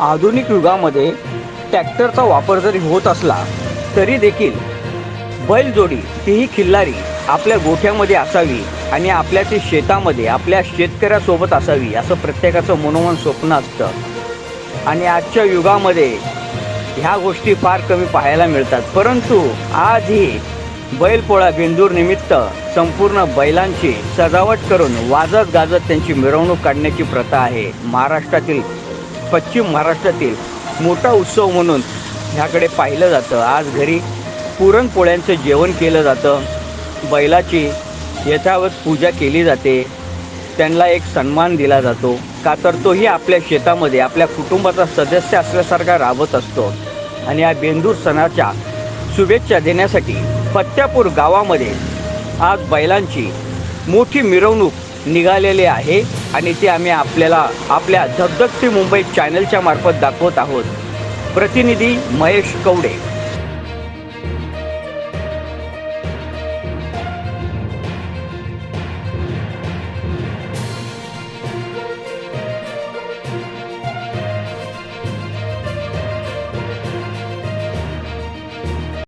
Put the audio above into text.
आधुनिक युगामध्ये ट्रॅक्टरचा वापर जरी होत असला तरी देखील बैलजोडी तीही खिल्लारी आपल्या गोठ्यामध्ये असावी आणि आपल्या ते शेतामध्ये आपल्या शेतकऱ्यासोबत असावी असं प्रत्येकाचं मनोमन स्वप्न असतं. आणि आजच्या युगामध्ये ह्या गोष्टी फार कमी पाहायला मिळतात. परंतु आजही बैलपोळा बेंदूर निमित्त संपूर्ण बैलांची सजावट करून वाजत गाजत त्यांची मिरवणूक काढण्याची प्रथा आहे. महाराष्ट्रातील पश्चिम महाराष्ट्रातील मोठा उत्सव म्हणून ह्याकडे पाहिलं जातं. आज घरी पुरणपोळ्यांचं जेवण केलं जातं. बैलाची यथावत पूजा केली जाते. त्यांना एक सन्मान दिला जातो. का तर तोही आपल्या शेतामध्ये आपल्या कुटुंबाचा सदस्य असल्यासारखा राबत असतो. आणि या बेंदूर सणाच्या शुभेच्छा देण्यासाठी फत्यापूर गावामध्ये आज बैलांची मोठी मिरवणूक निघालेली आहे आणि ती आम्ही आपल्याला आपल्या धबधबती मुंबई चॅनलच्या मार्फत दाखवत आहोत. प्रतिनिधी महेश कवडे.